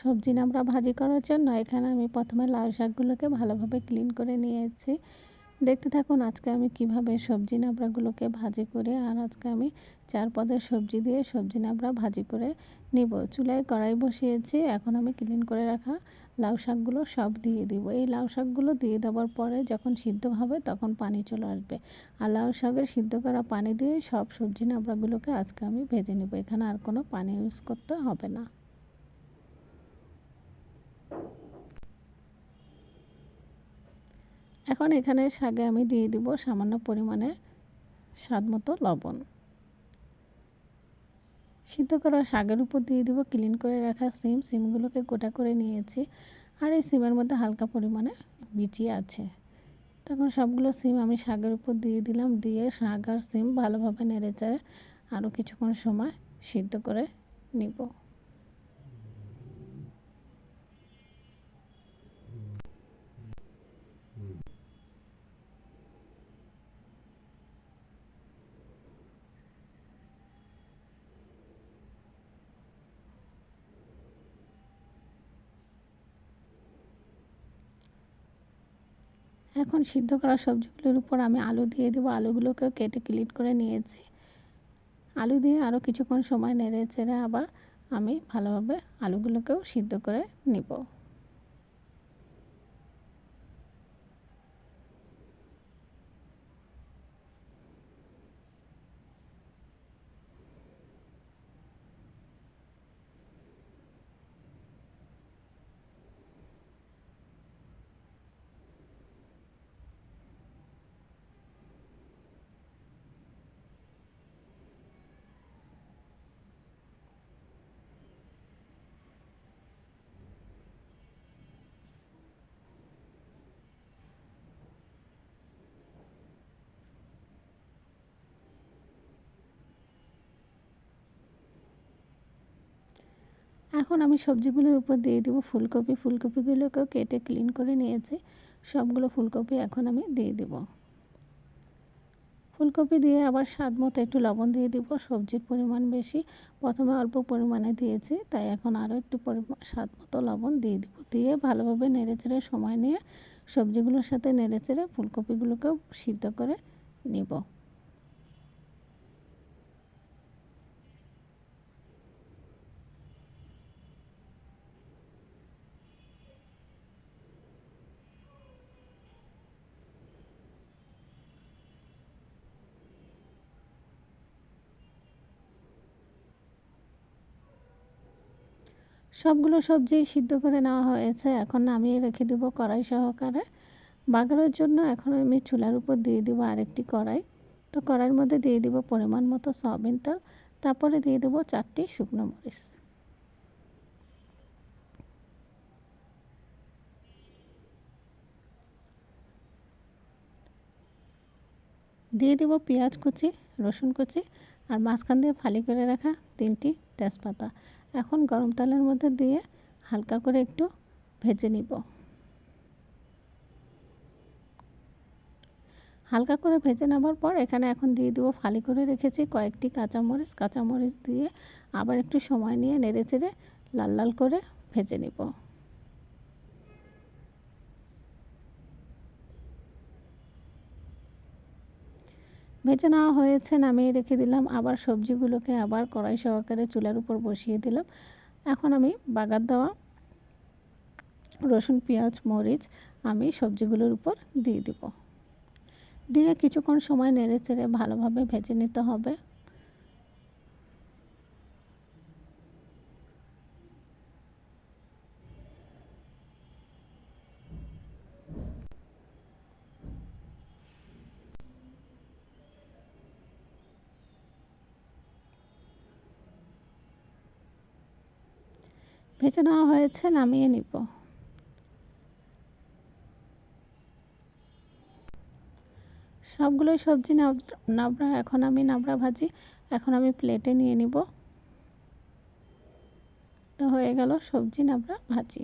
সবজি নামড়া ভাজি করার জন্য এখানে আমি প্রথমে লাউ শাকগুলোকে ভালোভাবে ক্লিন করে নিয়েছি। দেখতে থাকুন আজকে আমি কীভাবে সবজি নাবড়াগুলোকে ভাজি করে আর আজকে আমি চার পদের সবজি দিয়ে সবজি নাবড়া ভাজি করে নিব। চুলায় কড়াই বসিয়েছি, এখন আমি ক্লিন করে রাখা লাউ শাকগুলো সব দিয়ে দিব। এই লাউ শাকগুলো দিয়ে দেওয়ার পরে যখন সিদ্ধ হবে তখন পানি চলে আসবে। আর লাউ শাকের সিদ্ধ করা পানি দিয়ে সব সবজি নাবড়াগুলোকে আজকে আমি ভেজে নেব। এখানে আর কোনো পানি ইউজ করতে হবে না। এখন এখানে শাকে আমি দিয়ে দিব সামান্য পরিমাণে স্বাদ মতো লবণ। সিদ্ধ করা শাকের উপর দিয়ে দিব ক্লিন করে রাখা সিম। সিমগুলোকে গোটা করে নিয়েছি আর এই সিমের মধ্যে হালকা পরিমাণে বিচি আছে। তখন সবগুলো সিম আমি শাকের উপর দিয়ে দিলাম, দিয়ে শাক আর সিম ভালোভাবে নেড়ে চেড়ে আরও কিছুক্ষণ সময় সিদ্ধ করে নিব। এখন সিদ্ধ করা সবজিগুলোর উপর আমি আলু দিয়ে দেবো। আলুগুলোকেও কেটে ক্লিন করে নিয়েছি। আলু দিয়ে আরও কিছুক্ষণ সময় নেড়ে চেড়ে আবার আমি ভালোভাবে আলুগুলোকেও সিদ্ধ করে নিব। এখন আমি সবজিগুলোর উপর দিয়ে দিব ফুলকপি। ফুলকপিগুলোকেও কেটে ক্লিন করে নিয়েছি। সবগুলো ফুলকপি এখন আমি দিয়ে দিব। ফুলকপি দিয়ে আবার স্বাদ মতো একটু লবণ দিয়ে দিব, সবজির পরিমাণ বেশি। প্রথমে অল্প পরিমাণে দিয়েছি, তাই এখন আরও একটু স্বাদ মতো লবণ দিয়ে দিব। দিয়ে ভালোভাবে নেড়েচেড়ে সময় নিয়ে সবজিগুলোর সাথে নেড়েচেড়ে ফুলকপিগুলোকেও সিদ্ধ করে নিব। সবগুলো সবজি সিদ্ধ করে নেওয়া হয়েছে। এখন নামিয়ে রেখে দেবো কড়াই সহকারে। বাগারের জন্য এখন আমি চুলার উপর দিয়ে দেবো আরেকটি কড়াই। তো কড়াইয়ের মধ্যে দিয়ে দিব পরিমাণ মতো সয়াবিন তেল। তারপরে দিয়ে দেবো চারটি শুকনো মরিচ। দিয়ে দেবো পেঁয়াজ কুচি, রসুন কুচি আর মাঝখান দিয়ে ফালি করে রাখা তিনটি তেজপাতা। এখন গরম তেলের মধ্যে দিয়ে হালকা করে একটু ভেজে নিব। হালকা করে ভেজে নেবার পর এখানে এখন দিয়ে দেবো ফালি করে রেখেছি কয়েকটি কাঁচামরিচ। কাঁচামরিচ দিয়ে আবার একটু সময় নিয়ে নেড়ে চেড়ে লাল লাল করে ভেজে নিব। ভেজে নেওয়া হয়েছে, নামিয়ে রেখে দিলাম। আবার সবজিগুলোকে আবার কড়াই সহকারে চুলার উপর বসিয়ে দিলাম। এখন আমি বাগার দেওয়া রসুন, পেঁয়াজ, মরিচ আমি সবজিগুলোর উপর দিয়ে দিব। দিয়ে কিছুক্ষণ সময় নেড়ে চেড়ে ভালোভাবে ভেজে নিতে হবে। ভেজে নেওয়া হয়েছে, নামিয়ে নিব। সবগুলোই সবজি নাবড়া, এখন আমি নাবড়া ভাজি, এখন আমি প্লেটে নিয়ে নিব। তো হয়ে গেল সবজি নাবড়া ভাজি।